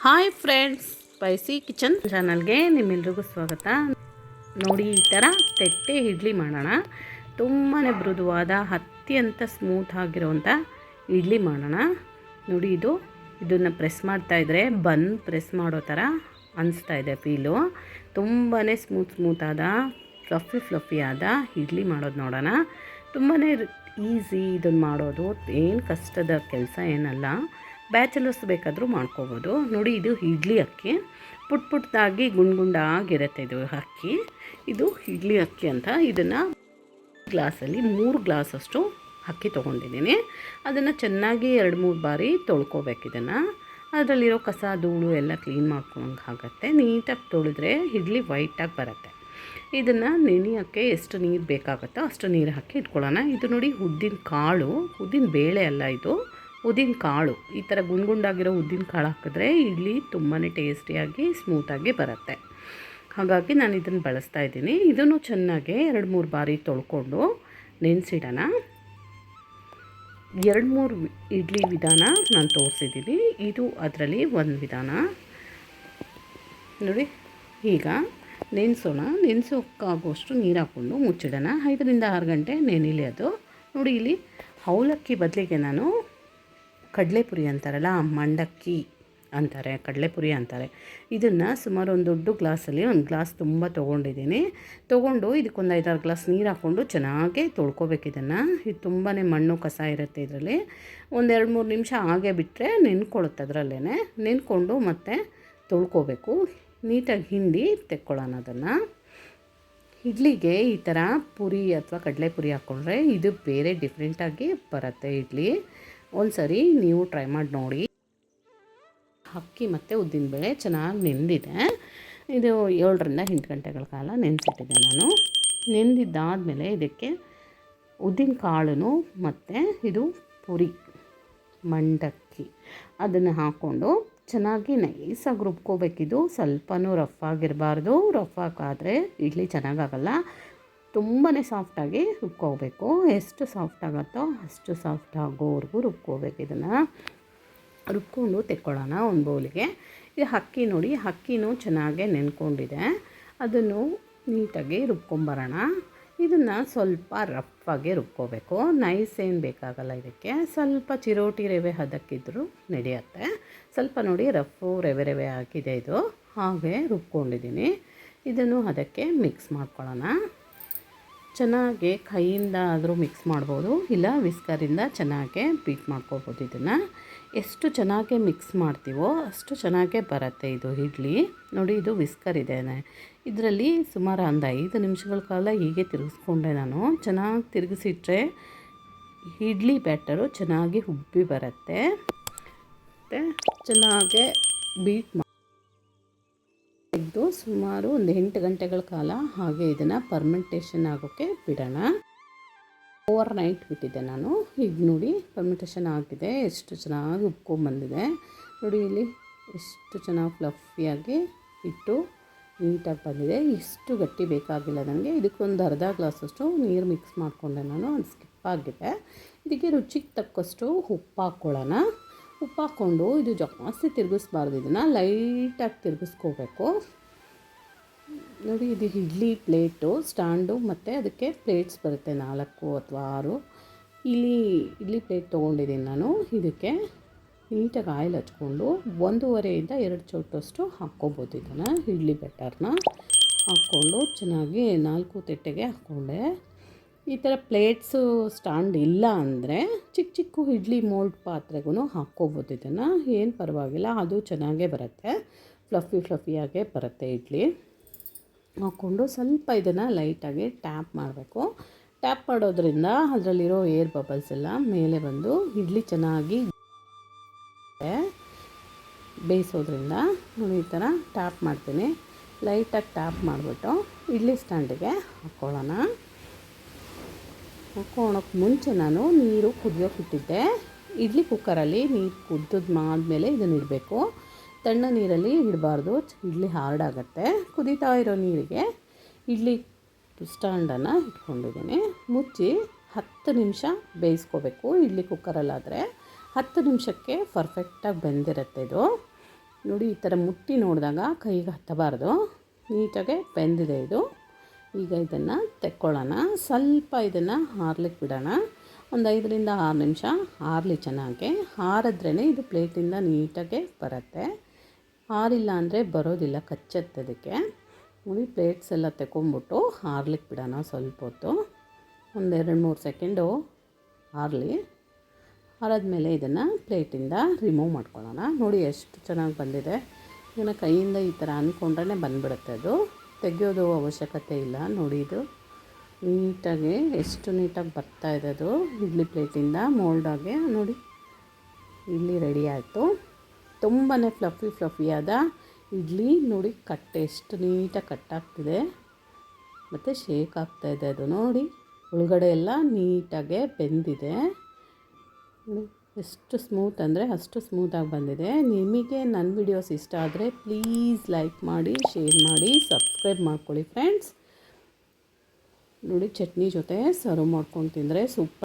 Hi friends spicy kitchen ಚಾನಲ್ಗೆ ನಿಮ್ಮೆಲ್ರಿಗೂ ಸ್ವಾಗತ. ನೋಡಿ, ಈ ಥರ ತೆಟ್ಟೆ ಇಡ್ಲಿ ಮಾಡೋಣ. ತುಂಬಾ ಮೃದುವಾದ, ಅತ್ಯಂತ ಸ್ಮೂತ್ ಆಗಿರೋವಂಥ ಇಡ್ಲಿ ಮಾಡೋಣ. ನೋಡಿ, ಇದು, ಇದನ್ನು ಪ್ರೆಸ್ ಮಾಡ್ತಾಯಿದ್ರೆ ಬನ್ ಪ್ರೆಸ್ ಮಾಡೋ ಥರ ಅನಿಸ್ತಾ ಇದೆ ಫೀಲು ತುಂಬಾ ಸ್ಮೂತ್ ಸ್ಮೂತಾದ ಫ್ಲಫಿ ಫ್ಲಫಿ ಆದ ಇಡ್ಲಿ ಮಾಡೋದು ನೋಡೋಣ. ತುಂಬಾ ಈಸಿ ಇದನ್ನು ಮಾಡೋದು. ಏನು ಕಷ್ಟದ ಕೆಲಸ ಏನಲ್ಲ. ಬ್ಯಾಚಲರ್ಸ್ ಬೇಕಾದರೂ ಮಾಡ್ಕೋಬೋದು. ನೋಡಿ, ಇದು ಇಡ್ಲಿ ಅಕ್ಕಿ. ಪುಟ್ ಪುಟ್ಟದಾಗಿ ಗುಂಡ್ ಗುಂಡಾಗಿರುತ್ತೆ ಇದು ಅಕ್ಕಿ. ಇದು ಇಡ್ಲಿ ಅಕ್ಕಿ ಅಂತ ಇದನ್ನು ಗ್ಲಾಸಲ್ಲಿ ಮೂರು ಗ್ಲಾಸಷ್ಟು ಅಕ್ಕಿ ತೊಗೊಂಡಿದ್ದೀನಿ. ಅದನ್ನು ಚೆನ್ನಾಗಿ ಎರಡು ಮೂರು ಬಾರಿ ತೊಳ್ಕೊಬೇಕು ಇದನ್ನು. ಅದರಲ್ಲಿರೋ ಕಸ, ಧೂಳು ಎಲ್ಲ ಕ್ಲೀನ್ ಮಾಡ್ಕೊಂಡಂಗೆ ಆಗುತ್ತೆ. ನೀಟಾಗಿ ತೊಳೆದ್ರೆ ಇಡ್ಲಿ ವೈಟಾಗಿ ಬರುತ್ತೆ. ಇದನ್ನು ನೆನೆಯೋಕ್ಕೆ ಎಷ್ಟು ನೀರು ಬೇಕಾಗುತ್ತೋ ಅಷ್ಟು ನೀರು ಹಾಕಿ ಇಟ್ಕೊಳ್ಳೋಣ. ಇದು ನೋಡಿ ಉದ್ದಿನ ಕಾಳು, ಉದ್ದಿನ ಬೇಳೆ ಅಲ್ಲ ಇದು. ಉದ್ದಿನ ಕಾಳು, ಈ ಥರ ಗುಂಡ್ಗುಂಡಾಗಿರೋ ಉದ್ದಿನ ಕಾಳು ಹಾಕಿದ್ರೆ ಇಡ್ಲಿ ತುಂಬಾ ಟೇಸ್ಟಿಯಾಗಿ ಸ್ಮೂತಾಗಿ ಬರುತ್ತೆ. ಹಾಗಾಗಿ ನಾನು ಇದನ್ನು ಬಳಸ್ತಾ ಇದ್ದೀನಿ. ಇದನ್ನು ಚೆನ್ನಾಗಿ ಎರಡು ಮೂರು ಬಾರಿ ತೊಳ್ಕೊಂಡು ನೆನೆಸಿಡೋಣ. ಎರಡು ಮೂರು ಇಡ್ಲಿ ವಿಧಾನ ನಾನು ತೋರಿಸಿದ್ದೀನಿ. ಇದು ಅದರಲ್ಲಿ ಒಂದು ವಿಧಾನ. ನೋಡಿ, ಈಗ ನೆನೆಸೋಣ. ನೆನೆಸೋಕ್ಕಾಗುವಷ್ಟು ನೀರು ಹಾಕ್ಕೊಂಡು ಮುಚ್ಚಿಡೋಣ. ಐದರಿಂದ ಆರು ಗಂಟೆ ನೆನಿಲಿ ಅದು. ನೋಡಿ ಇಲ್ಲಿ ಅವಲಕ್ಕಿ ಬದಲಿಗೆ ನಾನು ಕಡಲೆಪುರಿ ಅಂತಾರಲ್ಲ, ಮಂಡಕ್ಕಿ ಅಂತಾರೆ, ಕಡಲೆಪುರಿ ಅಂತಾರೆ. ಇದನ್ನು ಸುಮಾರು ಒಂದು ದೊಡ್ಡ ಗ್ಲಾಸಲ್ಲಿ, ಒಂದು ಗ್ಲಾಸ್ ತುಂಬ ತೊಗೊಂಡಿದ್ದೀನಿ. ತೊಗೊಂಡು ಇದಕ್ಕೊಂದು ಐದಾರು ಗ್ಲಾಸ್ ನೀರು ಹಾಕ್ಕೊಂಡು ಚೆನ್ನಾಗಿ ತೊಳ್ಕೊಬೇಕು ಇದನ್ನು. ಇದು ತುಂಬಾ ಮಣ್ಣು ಕಸ ಇರುತ್ತೆ ಇದರಲ್ಲಿ. ಒಂದೆರಡು ಮೂರು ನಿಮಿಷ ಹಾಗೆ ಬಿಟ್ಟರೆ ನೆನ್ಕೊಳ್ಳುತ್ತೆ ಅದರಲ್ಲೇ ನೆನ್ಕೊಂಡು ಮತ್ತೆ ತೊಳ್ಕೊಬೇಕು. ನೀಟಾಗಿ ಹಿಂಡಿ ತೆಕ್ಕೊಳ್ಳೋಣ ಅದನ್ನು. ಇಡ್ಲಿಗೆ ಈ ಥರ ಪುರಿ ಅಥವಾ ಕಡಲೆಪುರಿ ಹಾಕ್ಕೊಂಡ್ರೆ ಇದು ಬೇರೆ ಡಿಫ್ರೆಂಟಾಗಿ ಬರುತ್ತೆ ಇಡ್ಲಿ. ಒಂದು ಸರಿ ನೀವು ಟ್ರೈ ಮಾಡಿ ನೋಡಿ. ಅಕ್ಕಿ ಮತ್ತು ಉದ್ದಿನಬೇಳೆ ಚೆನ್ನಾಗಿ ನೆಂದಿದೆ. ಇದು ಏಳರಿಂದ ಎಂಟು ಗಂಟೆಗಳ ಕಾಲ ನೆನೆಸಿಟ್ಟಿದ್ದೆ ನಾನು. ನೆಂದಿದ್ದಾದಮೇಲೆ ಇದಕ್ಕೆ ಉದ್ದಿನ ಕಾಳು ಮತ್ತು ಇದು ಪುರಿ, ಮಂಡಕ್ಕಿ ಅದನ್ನು ಹಾಕ್ಕೊಂಡು ಚೆನ್ನಾಗಿ ನೈಸಾಗಿ ರುಬ್ಕೋಬೇಕಿದು. ಸ್ವಲ್ಪನೂ ರಫ್ ಆಗಿರಬಾರ್ದು. ರಫ್ ಹಾಕಾದರೆ ಇಡ್ಲಿ ಚೆನ್ನಾಗಾಗಲ್ಲ ತುಂಬಾ ಸಾಫ್ಟಾಗಿ ರುಬ್ಕೋಬೇಕು. ಎಷ್ಟು ಸಾಫ್ಟ್ ಆಗುತ್ತೋ ಅಷ್ಟು ಸಾಫ್ಟ್ ಆಗೋವರೆಗೂ ರುಬ್ಕೋಬೇಕು ಇದನ್ನು. ರುಬ್ಕೊಂಡು ತೆಕ್ಕೊಳ್ಳೋಣ ಒಂದು ಬೌಲಿಗೆ. ಇದು ಅಕ್ಕಿ ನೋಡಿ ಅಕ್ಕಿನೂ ಚೆನ್ನಾಗೆ ನೆನ್ಕೊಂಡಿದೆ. ಅದನ್ನು ನೀಟಾಗಿ ರುಬ್ಕೊಂಬರೋಣ. ಇದನ್ನು ಸ್ವಲ್ಪ ರಫ್ಫಾಗಿ ರುಬ್ಕೋಬೇಕು. ನೈಸ್ ಏನು ಬೇಕಾಗಲ್ಲ ಇದಕ್ಕೆ. ಸ್ವಲ್ಪ ಚಿರೋಟಿ ರವೆ ಹದಕ್ಕಿದ್ರೂ ನಡೆಯುತ್ತೆ. ಸ್ವಲ್ಪ ನೋಡಿ ರಫು ರವೆ ರವೆ ಹಾಕಿದೆ ಇದು. ಹಾಗೆ ರುಬ್ಕೊಂಡಿದ್ದೀನಿ. ಇದನ್ನು ಅದಕ್ಕೆ ಮಿಕ್ಸ್ ಮಾಡ್ಕೊಳ್ಳೋಣ. ಚೆನ್ನಾಗಿ ಕೈಯಿಂದ ಆದರೂ ಮಿಕ್ಸ್ ಮಾಡ್ಬೋದು, ಇಲ್ಲ ವಿಸ್ಕರಿಂದ ಚೆನ್ನಾಗೆ ಬೀಟ್ ಮಾಡ್ಕೋಬೋದು ಇದನ್ನು. ಎಷ್ಟು ಚೆನ್ನಾಗಿ ಮಿಕ್ಸ್ ಮಾಡ್ತೀವೋ ಅಷ್ಟು ಚೆನ್ನಾಗೇ ಬರುತ್ತೆ ಇದು ಇಡ್ಲಿ. ನೋಡಿ ಇದು ವಿಸ್ಕರ್ ಇದೆ ಇದರಲ್ಲಿ ಸುಮಾರು ಒಂದು ಐದು ನಿಮಿಷಗಳ ಕಾಲ ಹೀಗೆ ತಿರುಗಿಸ್ಕೊಂಡೆ ನಾನು. ಚೆನ್ನಾಗಿ ತಿರುಗಿಸಿಟ್ರೆ ಇಡ್ಲಿ ಬ್ಯಾಟರು ಚೆನ್ನಾಗಿ ಉಬ್ಬಿ ಬರುತ್ತೆ. ಮತ್ತು ಚೆನ್ನಾಗೆ ಬೀಟ್ ತೆಗೆದು ಸುಮಾರು ಒಂದು ಎಂಟು ಗಂಟೆಗಳ ಕಾಲ ಹಾಗೆ ಇದನ್ನು ಪರ್ಮೆಂಟೇಷನ್ ಆಗೋಕ್ಕೆ ಬಿಡೋಣ. ಓವರ್ ನೈಟ್ ಬಿಟ್ಟಿದ್ದೆ ನಾನು. ಈಗ ನೋಡಿ ಪರ್ಮೆಂಟೇಷನ್ ಆಗಿದೆ. ಎಷ್ಟು ಚೆನ್ನಾಗಿ ಉಪ್ಕೊಂಬಂದಿದೆ ನೋಡಿ ಇಲ್ಲಿ ಎಷ್ಟು ಚೆನ್ನಾಗಿ ಫ್ಲಫಿಯಾಗಿ ಇಟ್ಟು ನೀಟಾಗಿ ಬಂದಿದೆ. ಇಷ್ಟು ಗಟ್ಟಿ ಬೇಕಾಗಿಲ್ಲ ನನಗೆ. ಇದಕ್ಕೊಂದು ಅರ್ಧ ಗ್ಲಾಸಷ್ಟು ನೀರು ಮಿಕ್ಸ್ ಮಾಡಿಕೊಂಡೆ ನಾನು. ಅದು ಸ್ಕಿಪ್ ಆಗಿದೆ. ಇದಕ್ಕೆ ರುಚಿಗೆ ತಕ್ಕಷ್ಟು ಉಪ್ಪು ಹಾಕ್ಕೊಳ್ಳೋಣ. ಉಪ್ಪು ಹಾಕ್ಕೊಂಡು ಇದು ಜಾಸ್ತಿ ತಿರುಗಿಸ್ಬಾರ್ದು. ಇದನ್ನು ಲೈಟಾಗಿ ತಿರುಗಿಸ್ಕೋಬೇಕು. ನೋಡಿ, ಇದು ಇಡ್ಲಿ ಪ್ಲೇಟು, ಸ್ಟ್ಯಾಂಡು ಮತ್ತು ಅದಕ್ಕೆ ಪ್ಲೇಟ್ಸ್ ಬರುತ್ತೆ, ನಾಲ್ಕು ಅಥವಾ ಆರು. ಇಲ್ಲಿ ಇಡ್ಲಿ ಪ್ಲೇಟ್ ತೊಗೊಂಡಿದ್ದೀನಿ ನಾನು. ಇದಕ್ಕೆ ನೀಟಾಗಿ ಆಯಿಲ್ ಹಚ್ಕೊಂಡು ಒಂದೂವರೆಯಿಂದ ಎರಡು ಚೌಟಷ್ಟು ಹಾಕ್ಕೊಬೋದು ಇದನ್ನು, ಇಡ್ಲಿ ಬೆಟರ್ನ ಹಾಕ್ಕೊಂಡು ಚೆನ್ನಾಗಿ ನಾಲ್ಕು ತಟ್ಟೆಗೆ ಹಾಕ್ಕೊಂಡೆ. ಈ ಥರ ಪ್ಲೇಟ್ಸು ಸ್ಟ್ಯಾಂಡ್ ಇಲ್ಲ ಅಂದರೆ ಚಿಕ್ಕ ಚಿಕ್ಕ ಇಡ್ಲಿ ಮೋಲ್ಡ್ ಪಾತ್ರೆಗೂ ಹಾಕ್ಕೋಬೋದು ಇದನ್ನು. ಏನು ಪರವಾಗಿಲ್ಲ, ಅದು ಚೆನ್ನಾಗೇ ಬರುತ್ತೆ. ಫ್ಲಫಿ ಫ್ಲಫಿಯಾಗೇ ಬರುತ್ತೆ ಇಡ್ಲಿ. ಹಾಕ್ಕೊಂಡು ಸ್ವಲ್ಪ ಇದನ್ನು ಲೈಟಾಗಿ ಟ್ಯಾಪ್ ಮಾಡಬೇಕು. ಟ್ಯಾಪ್ ಮಾಡೋದ್ರಿಂದ ಅದರಲ್ಲಿರೋ ಏರ್ ಬಬಲ್ಸ್ ಎಲ್ಲ ಮೇಲೆ ಬಂದು ಇಡ್ಲಿ ಚೆನ್ನಾಗಿ ಬೇಯಿಸೋದ್ರಿಂದ ನಾನು ಈ ಥರ ಟ್ಯಾಪ್ ಮಾಡ್ತೀನಿ. ಲೈಟಾಗಿ ಟ್ಯಾಪ್ ಮಾಡಿಬಿಟ್ಟು ಇಡ್ಲಿ ಸ್ಟ್ಯಾಂಡಿಗೆ ಹಾಕ್ಕೊಳ್ಳೋಣ ಹಾಕ್ಕೊಳಕ್ಕೆ ಮುಂಚೆ ನಾನು ನೀರು ಕುದಿಯೋಕೆ ಇಟ್ಟಿದ್ದೆ. ಇಡ್ಲಿ ಕುಕ್ಕರಲ್ಲಿ ನೀರು ಕುದಿದ್ಮಾದ್ಮೇಲೆ ಇದನ್ನು ಇಡಬೇಕು. ತಣ್ಣ ನೀರಲ್ಲಿ ಇಡಬಾರ್ದು. ಇಡ್ಲಿ ಹಾರ್ಡ್ ಆಗುತ್ತೆ ಕುದೀತಾ ಇರೋ ನೀರಿಗೆ ಇಡ್ಲಿ ಸ್ಟ್ಯಾಂಡನ್ನು ಇಟ್ಕೊಂಡಿದ್ದೀನಿ. ಮುಚ್ಚಿ ಹತ್ತು ನಿಮಿಷ ಬೇಯಿಸ್ಕೋಬೇಕು. ಇಡ್ಲಿ ಕುಕ್ಕರಲ್ಲಾದರೆ ಹತ್ತು ನಿಮಿಷಕ್ಕೆ ಪರ್ಫೆಕ್ಟಾಗಿ ಬೆಂದಿರುತ್ತೆ ಇದು. ನೋಡಿ, ಈ ಥರ ಮುಟ್ಟಿ ನೋಡಿದಾಗ ಕೈಗೆ ಹತ್ತಬಾರ್ದು. ನೀಟಾಗೆ ಬೆಂದಿದೆ ಇದು. ಈಗ ಇದನ್ನು ತೆಕ್ಕೊಳ್ಳೋಣ. ಸ್ವಲ್ಪ ಇದನ್ನು ಹಾರ್ಲಿಕ್ಕೆ ಬಿಡೋಣ. ಒಂದು ಐದರಿಂದ ಆರು ನಿಮಿಷ ಹಾರಲಿ ಚೆನ್ನಾಗಿ. ಹಾರಿದ್ರೇ ಇದು ಪ್ಲೇಟಿಂದ ನೀಟಾಗೆ ಬರುತ್ತೆ. ಹಾರಿಲ್ಲ ಅಂದರೆ ಬರೋದಿಲ್ಲ ಕಚ್ಚತ್ತದಕ್ಕೆ ನೋಡಿ ಪ್ಲೇಟ್ಸ್ ಎಲ್ಲ ತಗೊಂಬಿಟ್ಟು ಹಾರ್ಲಿಕ್ಕೆ ಬಿಡೋಣ ಸ್ವಲ್ಪ ಹೊತ್ತು. ಒಂದೆರಡು ಮೂರು ಸೆಕೆಂಡು ಹಾರಲಿ. ಹಾರಾದ್ಮೇಲೆ ಇದನ್ನು ಪ್ಲೇಟಿಂದ ರಿಮೂವ್ ಮಾಡ್ಕೊಳ್ಳೋಣ. ನೋಡಿ, ಎಷ್ಟು ಚೆನ್ನಾಗಿ ಬಂದಿದೆ. ಇದನ್ನು ಕೈಯಿಂದ ಈ ಥರ ಅಂದ್ಕೊಂಡ್ರೆ ಬಂದುಬಿಡುತ್ತೆ ಅದು. ತೆಗೆಯೋದು ಅವಶ್ಯಕತೆ ಇಲ್ಲ. ನೋಡಿ ಇದು ನೀಟಾಗಿ, ಎಷ್ಟು ನೀಟಾಗಿ ಬರ್ತಾ ಇದೆ ಅದು. ಇಡ್ಲಿ ಪ್ಲೇಟಿಂದ ಮೋಲ್ಡಾಗೆ ನೋಡಿ ಇಡ್ಲಿ ರೆಡಿ ಆಯಿತು. ತುಂಬಾ ಫ್ಲಫಿ ಫ್ಲಫಿಯಾದ ಇಡ್ಲಿ. ನೋಡಿ ಕಟ್ ಎಷ್ಟು ನೀಟಾಗಿ ಕಟ್ಟಾಗ್ತಿದೆ ಮತ್ತು ಶೇಕ್ ಆಗ್ತಾಯಿದೆ ಅದು. ನೋಡಿ ಒಳಗಡೆ ಎಲ್ಲ ನೀಟಾಗೆ ಬೆಂದಿದೆ. ಎಷ್ಟು ಸ್ಮೂತ್ ಅಂದರೆ ಅಷ್ಟು ಸ್ಮೂತಾಗಿ ಬಂದಿದೆ. ನಿಮಗೆ ನನ್ನ ವಿಡಿಯೋಸ್ ಇಷ್ಟ ಆದರೆ ಪ್ಲೀಸ್ ಲೈಕ್ ಮಾಡಿ, ಶೇರ್ ಮಾಡಿ, ಸಬ್ಸ್ಕ್ರೈಬ್ ಮಾಡ್ಕೊಳ್ಳಿ ಫ್ರೆಂಡ್ಸ್. ನೋಡಿ, ಚಟ್ನಿ ಜೊತೆ ಸರ್ವ್ ಮಾಡ್ಕೊಂಡು ತಿಂದರೆ ಸೂಪರ್